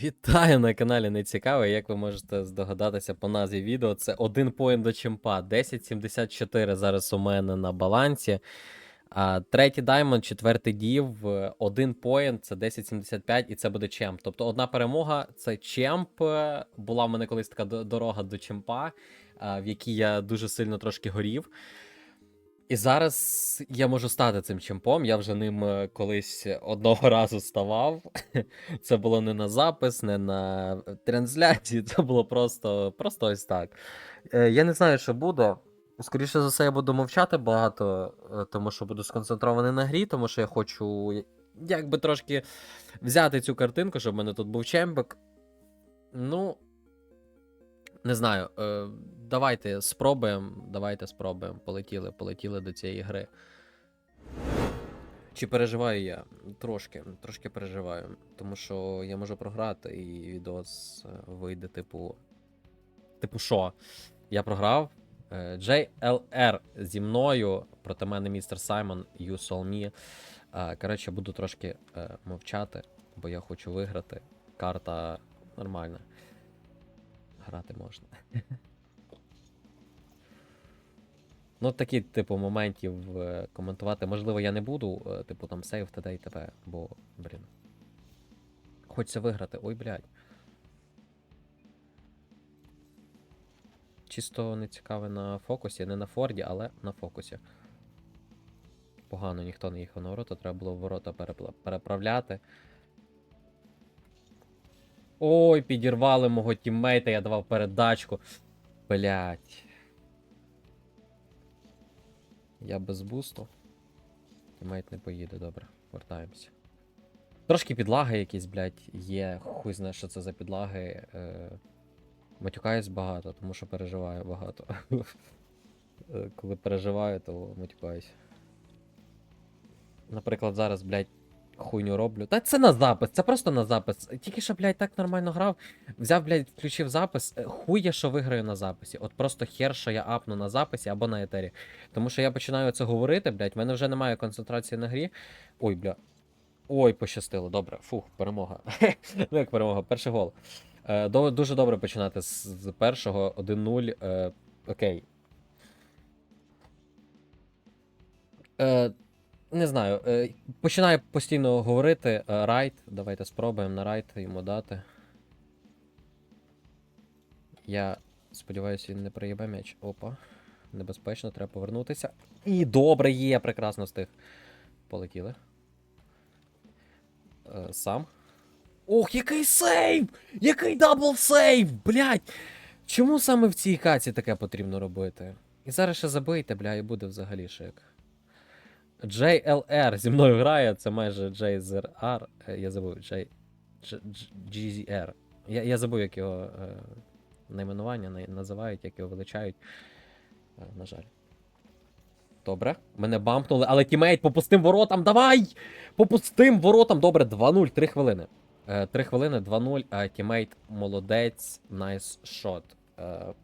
Вітаю на каналі Нецікаво. Як ви можете здогадатися по назві відео, це один поінт до чемпа. 10.74 зараз у мене на балансі. А третій даймонд, четвертий дів, один поінт це 10.75 і це буде чемп. Тобто одна перемога це чемп. Була в мене колись така дорога до чемпа, в якій я дуже сильно трошки горів. І зараз я можу стати цим чемпом. Я вже ним е, колись одного разу ставав. Це було не на запис, не на трансляції, це було просто, просто ось так. Е, Я не знаю, що буде. Скоріше за все, я буду мовчати багато, е, тому що буду сконцентрований на грі, тому що я хочу якби трошки взяти цю картинку, щоб в мене тут був чемпик. Ну. Не знаю. Е, давайте спробуємо. Давайте спробуємо. Полетіли, полетіли до цієї гри. Чи переживаю я? Трошки, трошки переживаю. Тому що я можу програти, і відос е, вийде, типу. Типу, що? Я програв. Е, JLR зі мною. Проти мене містер Саймон, You Soul Me. Е, Коротше, буду трошки е, мовчати, бо я хочу виграти. Карта нормальна. Грати можна. Ну, такі, типу, моментів е, коментувати. Можливо, я не буду, е, типу, там сейв т.д. і т.п., бо, блін. Хочеться виграти. Ой, блядь. Чисто не цікаве на фокусі, не на Форді, але на фокусі. Погано ніхто не їхав на ворота, треба було ворота переправляти. Ой, підірвали мого тіммейта, я давав передачку. Блять. Я без бусту. Тіммейт не поїде, добре. Вертаємося. Трошки підлаги якісь, блядь, є. Хуй знає, що це за підлаги. Е... Матюкаюсь багато, тому що переживаю багато. Е, Коли переживаю, то матюкаюсь. Наприклад, зараз, блядь, хуйню роблю. Та це на запис, це просто на запис. Тільки що, блядь, так нормально грав. Взяв, блядь, включив запис. е, Хуй я що виграю на записі. От просто хер, що я апну на записі або на етері. Тому що я починаю це говорити, блядь, в мене вже немає концентрації на грі. Ой, бля. Ой, пощастило, добре. Фух, перемога. ну як перемога, перший гол. Е, дуже добре починати з, першого 1-0. Е, окей. Не знаю. Е, починаю постійно говорити. Е, райт. Давайте спробуємо на райт йому дати. Я сподіваюся, він не приїбе м'яч. Опа. Небезпечно, треба повернутися. І добре є, прекрасно стих. Полетіли. Е, сам. Ох, який сейв! Який дабл сейв! Блять! Чому саме в цій каці таке потрібно робити? І зараз ще забийте, бля, і буде взагалі шик. JLR зі мною грає, це майже JZR. е, Я забув, J... GZR. Я, я забув, як його е, найменування називають, як його величають. Е, на жаль. Добре, мене бампнули, але тімейт по пустим воротам, давай! По пустим воротам, добре, 2-0, 3 хвилини. Е, 3 хвилини, 2-0, а тімейт молодець, найс шот. Е,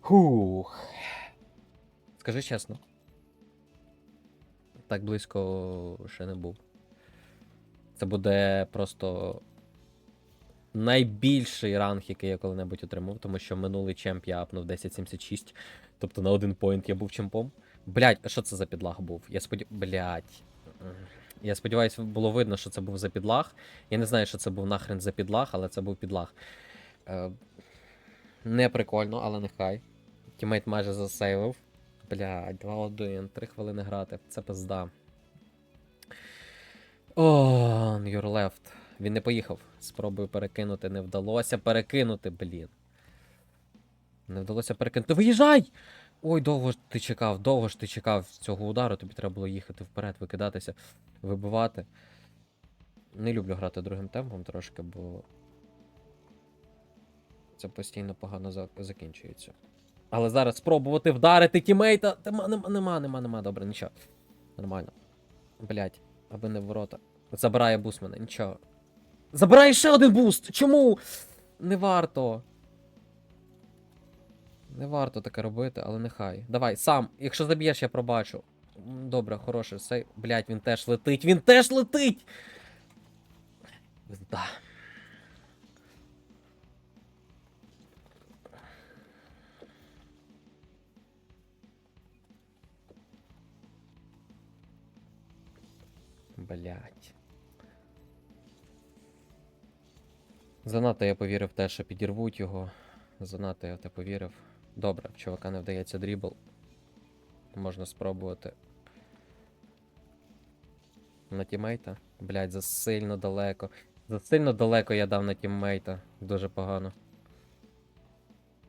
Хух. Скажи чесно. Так близько ще не був. Це буде просто найбільший ранг, який я коли-небудь отримав, тому що минулий чемп я апнув 1076, тобто на один поінт я був чемпом. Блять, а що це за підлаг був? Я сподів... Блять. Я сподіваюся, було видно, що це був за підлаг. Я не знаю, що це був нахрен за підлаг, але це був підлаг. Е... Не прикольно, але нехай. Тімейт майже засейвив. Блядь, 2-1, 3 хвилини грати. Це пизда. О, your left. Він не поїхав. Спробую перекинути. Не вдалося перекинути, блін. Не вдалося перекинути. Виїжджай! Ой, довго ж ти чекав, довго ж ти чекав цього удару, тобі треба було їхати вперед, викидатися, вибивати. Не люблю грати другим темпом трошки, бо. Це постійно погано закінчується. Але зараз спробувати вдарити тімейта. Нема, нема, нема, нема, нема, добре, нічого. Нормально. Блять, аби не в ворота. Забирає буст мене, нічого. Забирає ще один буст! Чому? Не варто. Не варто таке робити, але нехай. Давай, сам. Якщо заб'єш, я пробачу. Добре, хороший сей. Блять, він теж летить. Він теж летить! Пизда. Блять. Занадто я повірив те, що підірвуть його. Занадто я те повірив. Добре, в чувака не вдається дрібл. Можна спробувати. На тіммейта? Блять, засильно далеко. Засильно далеко я дав на тіммейта. Дуже погано.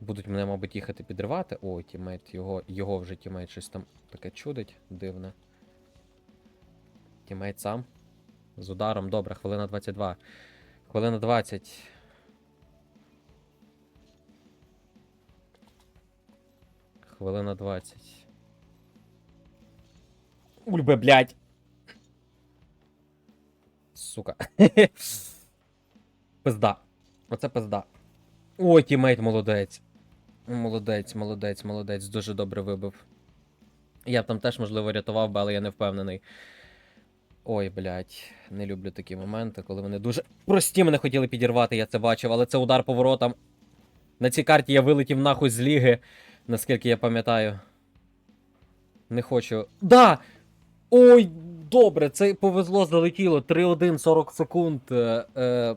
Будуть мене, мабуть, їхати підривати. О, тіммейт, його, його вже тіммейт щось там таке чудить, дивне. Тіммейт сам. З ударом, добре, хвилина 22. Хвилина 20. Хвилина 20. Ульбе, блядь. Сука. пизда. Оце пизда. Ой, тімейт молодець. Молодець, молодець, молодець. Дуже добре вибив. Я б там теж, можливо, рятував би, але я не впевнений. Ой, блядь, не люблю такі моменти, коли вони дуже прості мене хотіли підірвати, я це бачив, але це удар поворотом. На цій карті я вилетів нахуй з ліги, наскільки я пам'ятаю. Не хочу. Да! Ой, добре, це повезло, залетіло. 3-1, 40 секунд. Е, е.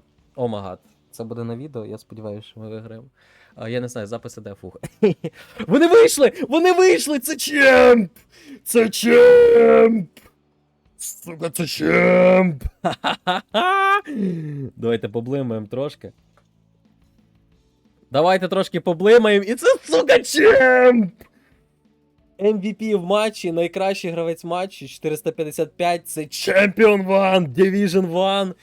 Це буде на відео, я сподіваюся, що ми виграємо. А, я не знаю, запис іде, фух. Вони вийшли! Вони вийшли! Це чемп! Це чемп! Сука, це чемп! Давайте поблимаємо трошки. Давайте трошки поблимаємо, і це, сука, чемп! MVP в матчі, найкращий гравець матчу, 455, це Champion One, Division One.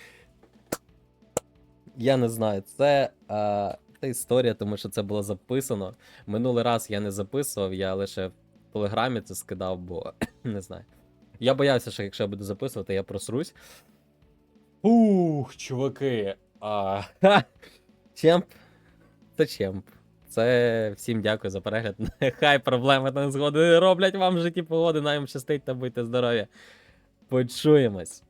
Я не знаю, це, е, це історія, тому що це було записано. Минулий раз я не записував, я лише в телеграмі це скидав, бо не знаю. Я боявся, що якщо я буду записувати, я просрусь. Ух, чуваки. А, ха, чемп. Це чемп. Це всім дякую за перегляд. Нехай проблеми та незгоди роблять вам в житті погоди. Нам щастить та будьте здорові. Почуємось.